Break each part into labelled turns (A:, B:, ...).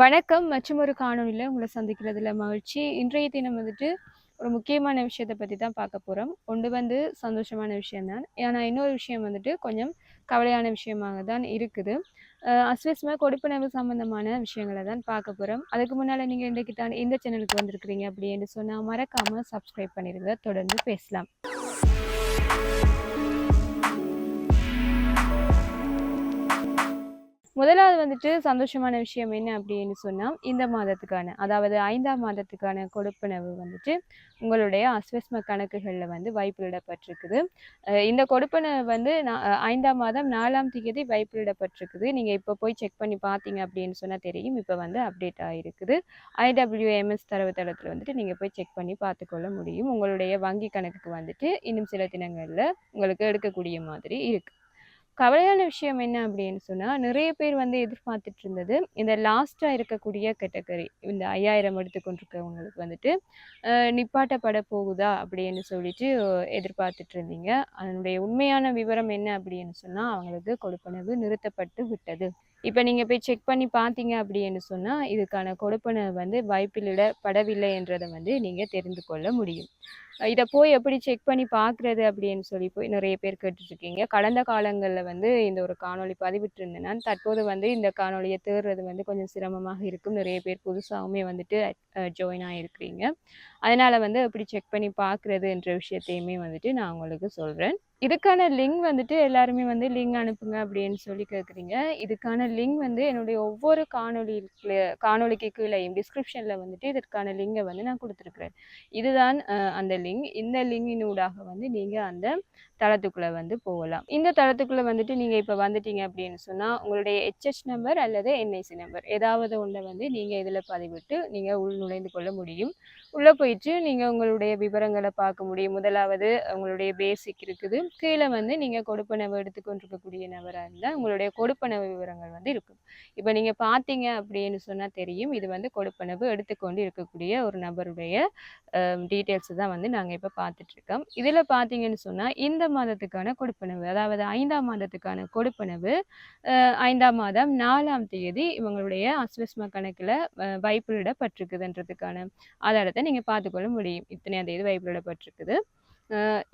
A: வணக்கம். மற்றும் ஒரு காணொளியில் உங்களை சந்திக்கிறதுல மகிழ்ச்சி. இன்றைய தினம் வந்துட்டு ஒரு முக்கியமான விஷயத்தை பற்றி தான் பார்க்க போகிறோம் ஒன்று வந்து சந்தோஷமான விஷயம்தான். ஆனால் இன்னொரு விஷயம் வந்துட்டு கொஞ்சம் கவலையான விஷயமாக தான் இருக்குது. அஸ்வஸ்மா கொடுப்பனவு சம்பந்தமான விஷயங்களை தான் பார்க்க போகிறோம் அதுக்கு முன்னால் நீங்கள் இன்றைக்கு தான் இந்த சேனலுக்கு வந்திருக்கிறீங்க அப்படின்னு சொன்னால் மறக்காமல் சப்ஸ்கிரைப் பண்ணிடுங்க. தொடர்ந்து பேசலாம். முதலாவது வந்துட்டு சந்தோஷமான விஷயம் என்ன அப்படின்னு சொன்னால் இந்த மாதத்துக்கான அதாவது ஐந்தாம் மாதத்துக்கான கொடுப்பனவு வந்துட்டு உங்களுடைய அஸ்வஸ்ம கணக்குகளில் வந்து வைப்பிலிடப்பட்டிருக்குது இந்த கொடுப்பனவு வந்து நான் ஐந்தாம் மாதம் நாலாம் தேதி வைப்பிலிடப்பட்டிருக்குது நீங்கள் இப்போ போய் செக் பண்ணி பார்த்தீங்க அப்படின்னு சொன்னால் தெரியும். இப்போ வந்து அப்டேட் ஆகிருக்குது ஐடபிள்யூஎம்எஸ் தரவுத்தளத்தில் வந்துட்டு நீங்கள் போய் செக் பண்ணி பார்த்துக்கொள்ள முடியும். உங்களுடைய வங்கி கணக்குக்கு வந்துட்டு இன்னும் சில தினங்களில் உங்களுக்கு எடுக்கக்கூடிய மாதிரி இருக்குது கவலையான விஷயம் என்ன அப்படின்னு சொன்னால் நிறைய பேர் வந்து எதிர்பார்த்துட்டு இருந்தது இந்த லாஸ்ட்டாக இருக்கக்கூடிய கேட்டகரி இந்த ஐயாயிரம் எடுத்துக்கொண்டிருக்கவங்களுக்கு வந்துட்டு நிப்பாட்டப்பட போகுதா அப்படின்னு சொல்லிட்டு எதிர்பார்த்துட்டு இருந்தீங்க அதனுடைய உண்மையான விவரம் என்ன அப்படின்னு சொன்னால் அவங்களுக்கு கொடுப்பனவு நிறுத்தப்பட்டு விட்டது. இப்போ நீங்கள் போய் செக் பண்ணி பார்த்தீங்க அப்படின்னு சொன்னால் இதுக்கான கொடுப்பனை வந்து வாய்ப்பிலிடப்படவில்லை என்றதை வந்து நீங்கள் தெரிந்து கொள்ள முடியும். இதை போய் எப்படி செக் பண்ணி பார்க்குறது அப்படின்னு சொல்லி போய் நிறைய பேர் கேட்டுட்ருக்கீங்க. கடந்த காலங்களில் வந்து இந்த ஒரு காணொளி பதிவிட்டிருந்தேன் தற்போது வந்து இந்த காணொளியை தேடுறது வந்து கொஞ்சம் சிரமமாக இருக்கும். நிறைய பேர் புதுசாகவுமே வந்துட்டு ஜாயின் ஆகிருக்கிறீங்க அதனால் வந்து எப்படி செக் பண்ணி பார்க்குறது என்ற விஷயத்தையுமே வந்துட்டு நான் உங்களுக்கு சொல்கிறேன் இதுக்கான லிங்க் வந்துட்டு எல்லாருமே வந்து லிங்க் அனுப்புங்க அப்படின்னு சொல்லி கேட்குறீங்க இதுக்கான லிங்க் வந்து என்னுடைய ஒவ்வொரு காணொளி காணொளிக்கு கீழேயும் டிஸ்கிரிப்ஷனில் வந்துட்டு இதற்கான லிங்கை வந்து நான் கொடுத்துருக்குறேன். இதுதான் அந்த லிங்க் இந்த லிங்கினூடாக வந்து நீங்கள் அந்த தளத்துக்குள்ளே வந்து போகலாம். இந்த தளத்துக்குள்ளே வந்துட்டு நீங்கள் இப்போ வந்துட்டீங்க அப்படின்னு சொன்னால் உங்களுடைய ஹெச்எஸ் நம்பர் அல்லது என்ஐசி நம்பர் ஏதாவது ஒன்றை வந்து நீங்கள் இதில் பதிவிட்டு நீங்கள் உள் நுழைந்து கொள்ள முடியும். உள்ளே போயிட்டு நீங்கள் உங்களுடைய விவரங்களை பார்க்க முடியும். முதலாவது உங்களுடைய பேசிக் இருக்குது. கீழே வந்து நீங்கள் கொடுப்பனவு எடுத்துக்கொண்டிருக்கக்கூடிய நபராக இருந்தால் உங்களுடைய கொடுப்பனவு விவரங்கள் வந்து இருக்கும். இப்போ நீங்கள் பார்த்தீங்க அப்படின்னு சொன்னால் தெரியும். இது வந்து கொடுப்பனவு எடுத்துக்கொண்டு இருக்கக்கூடிய ஒரு நபருடைய டீட்டெயில்ஸ் தான் வந்து நாங்கள் இப்போ பார்த்துட்ருக்கோம் இதில் பார்த்தீங்கன்னு சொன்னால் இந்த மாதத்துக்கான கொடுப்பனவு அதாவது ஐந்தாம் மாதத்துக்கான கொடுப்பனவு ஐந்தாம் மாதம் நாலாம் தேதி இவங்களுடைய அஸ்வஸ்ம கணக்கில் வைப்பிலிடப்பட்டிருக்குதுன்றதுக்கான ஆதாரத்தை நீங்கள் பார்த்துக்கொள்ள முடியும். இத்தனையாம் தேதி வைப்பிலிடப்பட்டிருக்குது.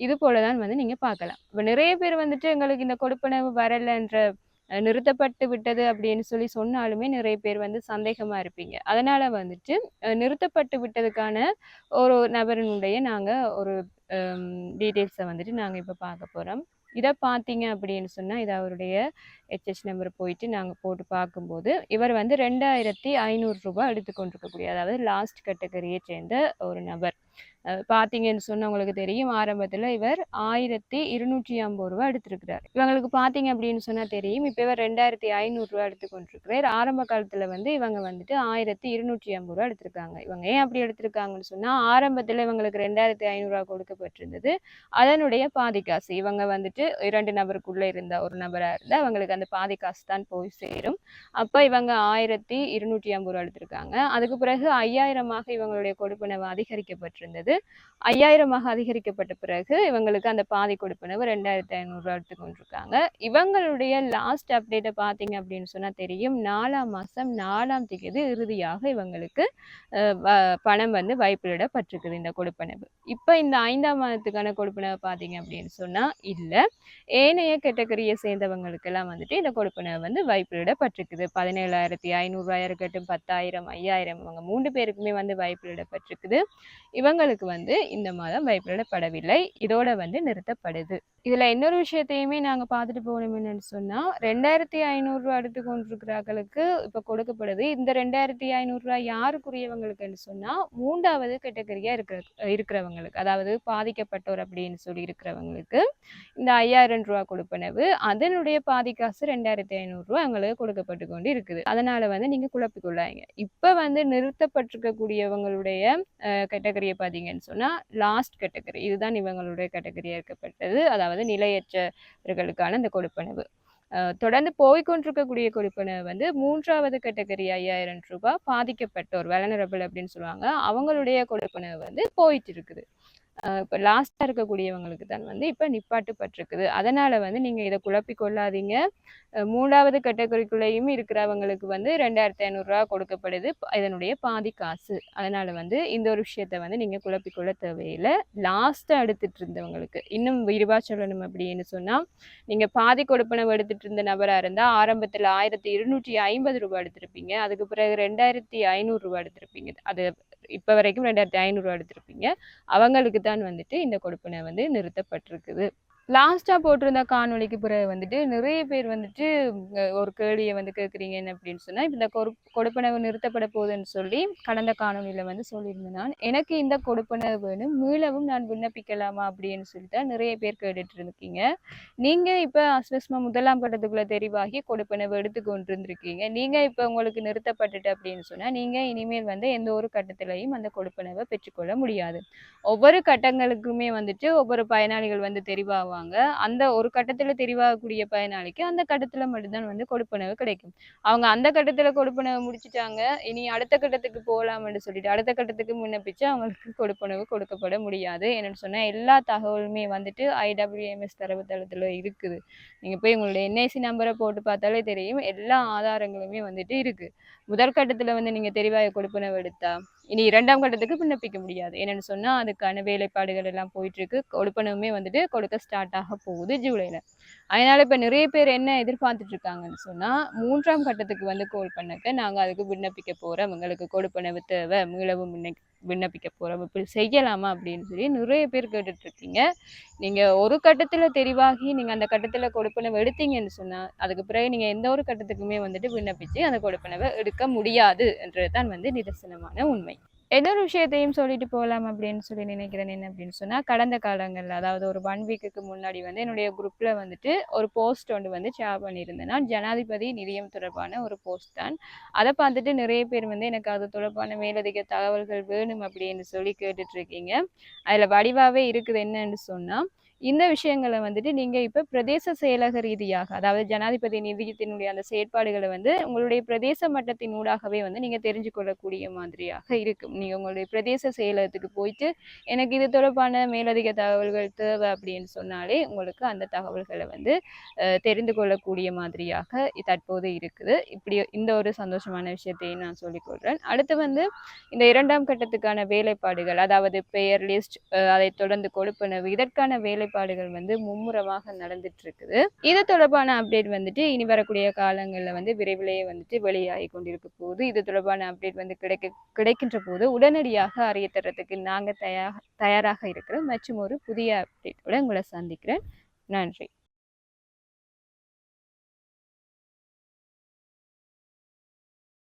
A: இது போல தான் வந்து நீங்கள் பார்க்கலாம். இப்போ நிறைய பேர் வந்துட்டு எங்களுக்கு இந்த கொடுப்பனவு வரலைன்ற நிறுத்தப்பட்டு விட்டது அப்படின்னு சொல்லி சொன்னாலுமே நிறைய பேர் வந்து சந்தேகமாக இருப்பீங்க. அதனால் வந்துட்டு நிறுத்தப்பட்டு விட்டதுக்கான ஒரு நபரினுடைய நாங்கள் ஒரு டீட்டெயில்ஸை வந்துட்டு நாங்கள் இப்போ பார்க்க போகிறோம் இதை பார்த்தீங்க அப்படின்னு சொன்னால் இது அவருடைய ஹெச்எஸ் நம்பர் போயிட்டு நாங்கள் போட்டு பார்க்கும்போது இவர் வந்து ரெண்டாயிரத்தி ஐநூறுரூபா எடுத்துக்கொண்டிருக்கக்கூடிய அதாவது லாஸ்ட் கேட்டகரியை சேர்ந்த ஒரு நபர். பார்த்தீங்கன்னு சொன்னால் உங்களுக்கு தெரியும். ஆரம்பத்தில் இவர் ஆயிரத்தி இருநூற்றி ஐம்பது ரூபா எடுத்திருக்கிறார். இவங்களுக்கு பார்த்தீங்க அப்படின்னு சொன்னால் தெரியும். இப்போ இவர் ரெண்டாயிரத்தி ஐநூறுரூவா எடுத்துக்கொண்டிருக்கிறார் ஆரம்ப காலத்தில் வந்து இவங்க வந்துட்டு ஆயிரத்தி இருநூற்றி ஐம்பது ரூபா எடுத்திருக்காங்க. இவங்க ஏன் அப்படி எடுத்திருக்காங்கன்னு சொன்னால் ஆரம்பத்தில் இவங்களுக்கு ரெண்டாயிரத்தி ஐநூறுரூவா கொடுக்கப்பட்டிருந்தது. அதனுடைய பாதி காசு. இவங்க வந்துட்டு இரண்டு நபருக்குள்ளே இருந்த ஒரு நபராக இருந்தால் அவங்களுக்கு அந்த பாதி காசு தான் போய் சேரும். அப்போ இவங்க ஆயிரத்தி இருநூற்றி ஐம்பது ரூபா எடுத்திருக்காங்க. அதுக்கு பிறகு ஐயாயிரமாக இவங்களுடைய கொடுப்பனவு அதிகரிக்கப்பட்டிருந்தது. ஐயாயிரமாக அதிகரிக்கப்பட்ட பிறகு இவங்களுக்கு அந்த பாதி கொடுப்பனவு ரெண்டாயிரத்தி ஐநூறுரூவா எடுத்துக்கொண்டிருக்காங்க இவங்களுடைய லாஸ்ட் அப்டேட்டை பார்த்தீங்க அப்படின்னு சொன்னால் தெரியும். நாலாம் மாதம் நாலாம் தேதி இறுதியாக இவங்களுக்கு பணம் வந்து வைப்பிலிடப்பட்டிருக்குது இந்த கொடுப்பனவு. இப்போ இந்த ஐந்தாம் மாதத்துக்கான கொடுப்பனவு பார்த்தீங்க அப்படின்னு சொன்னால் இல்லை. ஏனைய கேட்டகரியை சேர்ந்தவங்களுக்கெல்லாம் வந்துட்டு இந்த கொடுப்பனவு வந்து வைப்பிலிடப்பட்டிருக்குது பதினேழாயிரத்தி ஐநூறுரூவா இருக்கட்டும் பத்தாயிரம் ஐயாயிரம் இவங்க மூன்று பேருக்குமே வந்து வைப்பிலிடப்பட்டிருக்குது இவங்களுக்கு வந்து இந்த மாதம் வைப்பிலிடப்படவில்லை இதோட வந்து நிறுத்தப்படுது. இதில் இன்னொரு விஷயத்தையுமே நாங்கள் பார்த்துட்டு போகணும் என்னன்னு சொன்னால் ரெண்டாயிரத்தி ஐநூறுரூவா எடுத்துக்கொண்டிருக்கிறார்களுக்கு இப்போ கொடுக்கப்படுது. இந்த ரெண்டாயிரத்தி ஐநூறுரூவா யாருக்குரியவங்களுக்குன்னு சொன்னால் மூன்றாவது கேட்டகரியாக இருக்கிற இருக்கிறவங்களுக்கு அதாவது பாதிக்கப்பட்டோர் அப்படின்னு சொல்லி இருக்கிறவங்களுக்கு இந்த ஐயாயிரம் ரூபா கொடுப்பனவு அதனுடைய பாதி காசு ரெண்டாயிரத்தி ஐநூறுரூவா அவங்களுக்கு கொடுக்கப்பட்டு கொண்டு இருக்குது அதனால் வந்து நீங்கள் குழப்பிக்கொள்ளாங்க இப்போ வந்து நிறுத்தப்பட்டிருக்கக்கூடியவங்களுடைய கேட்டகரியை பார்த்தீங்கன்னு சொன்னால் லாஸ்ட் கேட்டகரி இதுதான் இவங்களுடைய கேட்டகரியாக இருக்கப்பட்டது. அதாவது நிலையற்றவர்களுக்கான இந்த கொடுப்பனவு. தொடர்ந்து போய்கொண்டிருக்கக்கூடிய கொடுப்பனவு வந்து மூன்றாவது கேட்டகரி ஐயாயிரம் ரூபாய் பாதிக்கப்பட்டோர் வெலனரபிள் அப்படின்னு சொல்லுவாங்க. அவங்களுடைய கொடுப்பனவு வந்து போயிட்டு இருக்குது. இப்போ லாஸ்ட்டாக இருக்கக்கூடியவங்களுக்கு தான் வந்து இப்போ நிப்பாட்டுப்பட்டிருக்குது. அதனால் வந்து நீங்கள் இதை குழப்பி கொள்ளாதீங்க. மூன்றாவது கேட்டகரிக்குள்ளேயும் இருக்கிறவங்களுக்கு வந்து ரெண்டாயிரத்தி ஐநூறுரூவா கொடுக்கப்படுது. இதனுடைய பாதி காசு. அதனால் வந்து இந்த ஒரு விஷயத்த வந்து நீங்கள் குழப்பிக்கொள்ள தேவையில்லை. லாஸ்ட்டாக எடுத்துகிட்டு இருந்தவங்களுக்கு இன்னும் விரிவாக சொல்லணும் அப்படின்னு சொன்னால் நீங்கள் பாதி கொடுப்பனவு எடுத்துகிட்டு இருந்த நபராக இருந்தால் ஆரம்பத்தில் ஆயிரத்தி இருநூற்றி ஐம்பது ரூபாய் எடுத்திருப்பீங்க. அதுக்கு பிறகு ரெண்டாயிரத்தி ஐநூறுரூவா எடுத்திருப்பீங்க. அது இப்போ வரைக்கும் ரெண்டாயிரத்தி ஐநூறுரூவா எடுத்திருப்பீங்க. அவங்களுக்கு தான் வந்துட்டு இந்த கொடுப்பனை வந்து நிறுத்தப்பட்டிருக்குது. லாஸ்ட்டாக போட்டிருந்த காணொலிக்கு பிறகு வந்துட்டு நிறைய பேர் வந்துட்டு ஒரு கேள்வியை வந்து கேட்குறீங்க என்ன அப்படின்னு சொன்னால் இப்போ இந்த கொடு கொடுப்பனவு நிறுத்தப்பட போகுதுன்னு சொல்லி கடந்த காணொலியில் வந்து சொல்லியிருந்தேன் நான். எனக்கு இந்த கொடுப்பனவு வேணும் மீளவும் நான் விண்ணப்பிக்கலாமா? அப்படின்னு சொல்லிட்டு நிறைய பேர் கேட்டுட்டு இருக்கீங்க நீங்கள் இப்போ அஸ்வஸ்மா முதலாம் கட்டத்துக்குள்ளே தெரிவாகி கொடுப்பனவு எடுத்து கொண்டு இருந்திருக்கீங்க நீங்கள் இப்போ உங்களுக்கு நிறுத்தப்பட்டுட்டு அப்படின்னு சொன்னால் நீங்கள் இனிமேல் வந்து எந்த ஒரு கட்டத்திலையும் அந்த கொடுப்பனவை பெற்றுக்கொள்ள முடியாது. ஒவ்வொரு கட்டங்களுக்குமே வந்துட்டு ஒவ்வொரு பயனாளிகள் வந்து தெரிவாவாங்க கொடுப்பாங்க அந்த ஒரு கட்டத்தில் தெரிவாகக்கூடிய பயனாளிக்கு அந்த கட்டத்தில் மட்டும்தான் வந்து கொடுப்பனவு கிடைக்கும். அவங்க அந்த கட்டத்தில் கொடுப்பனவு முடிச்சுட்டாங்க. இனி அடுத்த கட்டத்துக்கு போகலாம்னு சொல்லிட்டு அடுத்த கட்டத்துக்கு முன்னப்பிச்சு அவங்களுக்கு கொடுப்பனவு கொடுக்கப்பட முடியாது. என்னென்னு சொன்னால் எல்லா தகவலுமே வந்துட்டு ஐடபிள்யூஎம்எஸ் தரவுத்தளத்தில் இருக்குது. நீங்கள் போய் உங்களுடைய என்ஐசி நம்பரை போட்டு பார்த்தாலே தெரியும். எல்லா ஆதாரங்களுமே வந்துட்டு இருக்குது முதல் கட்டத்தில் வந்து நீங்கள் தெரிவாக கொடுப்பனவு எடுத்தா இனி இரண்டாம் கட்டத்துக்கு விண்ணப்பிக்க முடியாது. என்னென்னு சொன்னால் அதுக்கான வேலைப்பாடுகள் எல்லாம் போயிட்டுருக்கு கொடுப்பனவுமே வந்துட்டு கொடுக்க ஸ்டார்ட் ஆக போகுது ஜூலையில் அதனால் இப்போ நிறைய பேர் என்ன எதிர்பார்த்துட்டு இருக்காங்கன்னு சொன்னால் மூன்றாம் கட்டத்துக்கு வந்து கோல் பண்ணக்க நாங்கள் அதுக்கு விண்ணப்பிக்க போகிறோம் எங்களுக்கு கொடுப்பனவு தேவை. மீளவும் விண்ணப்பிக்க போகிறோம் இப்படி செய்யலாமா அப்படின்னு சொல்லி நிறைய பேர் கேட்டுட்ருக்கீங்க நீங்கள் ஒரு கட்டத்தில் தெரிவாகி நீங்கள் அந்த கட்டத்தில் கொடுப்பனவு எடுத்தீங்கன்னு சொன்னால் அதுக்கு பிறகு நீங்கள் எந்த ஒரு கட்டத்துக்குமே வந்துட்டு விண்ணப்பித்து அந்த கொடுப்பனவை எடுக்க முடியாது என்றது தான் வந்து நிதர்சனமான உண்மை. இன்னொரு விஷயத்தையும் சொல்லிட்டு போகலாம் அப்படின்னு சொல்லி நினைக்கிறேன். என்ன அப்படின்னு சொன்னால் கடந்த காலங்களில் அதாவது ஒரு ஒன் வீக்குக்கு முன்னாடி வந்து என்னுடைய குரூப்பில் வந்துட்டு ஒரு போஸ்ட் ஒன்று வந்து ஷேர் பண்ணியிருந்தேன். ஜனாதிபதி நிதியம் தொடர்பான ஒரு போஸ்ட் தான். அதை பார்த்துட்டு நிறைய பேர் வந்து எனக்கு அது தொடர்பான மேலதிக தகவல்கள் வேணும் அப்படின்னு சொல்லி கேட்டுட்ருக்கீங்க அதில் வடிவாகவே இருக்குது என்னன்னு சொன்னால் இந்த விஷயங்களை வந்துட்டு நீங்கள் இப்போ பிரதேச செயலக ரீதியாக அதாவது ஜனாதிபதி நிதியத்தினுடைய அந்த செயற்பாடுகளை வந்து உங்களுடைய பிரதேச மட்டத்தின் ஊடாகவே வந்து நீங்கள் தெரிஞ்சு கொள்ளக்கூடிய மாதிரியாக இருக்கும். நீங்கள் உங்களுடைய பிரதேச செயலகத்துக்கு போயிட்டு எனக்கு இது தொடர்பான மேலதிக தகவல்கள் தேவை அப்படின்னு சொன்னாலே உங்களுக்கு அந்த தகவல்களை வந்து தெரிந்து கொள்ளக்கூடிய மாதிரியாக தற்போது இருக்குது. இப்படி இந்த ஒரு சந்தோஷமான விஷயத்தையும் நான் சொல்லிக்கொள்கிறேன் அடுத்து வந்து இந்த இரண்டாம் கட்டத்துக்கான வேலைப்பாடுகள் அதாவது பெயர் லிஸ்ட் அதை தொடர்ந்து கொடுப்பனவு இதற்கான வேலை வேலைப்பாடுகள் வந்து மும்முரமாக நடந்துட்டு இருக்குது இது தொடர்பான அப்டேட் வந்துட்டு இனி வரக்கூடிய காலங்களில் வந்து விரைவிலேயே வந்துட்டு வெளியாகி கொண்டிருக்க போது இது தொடர்பான அப்டேட் வந்து கிடைக்க கிடைக்கின்ற போது உடனடியாக அறிய தரத்துக்கு நாங்கள் தயார் தயாராக இருக்கிறோம். மற்றும் ஒரு புதிய அப்டேட்டோட உங்களை சந்திக்கிறேன். நன்றி.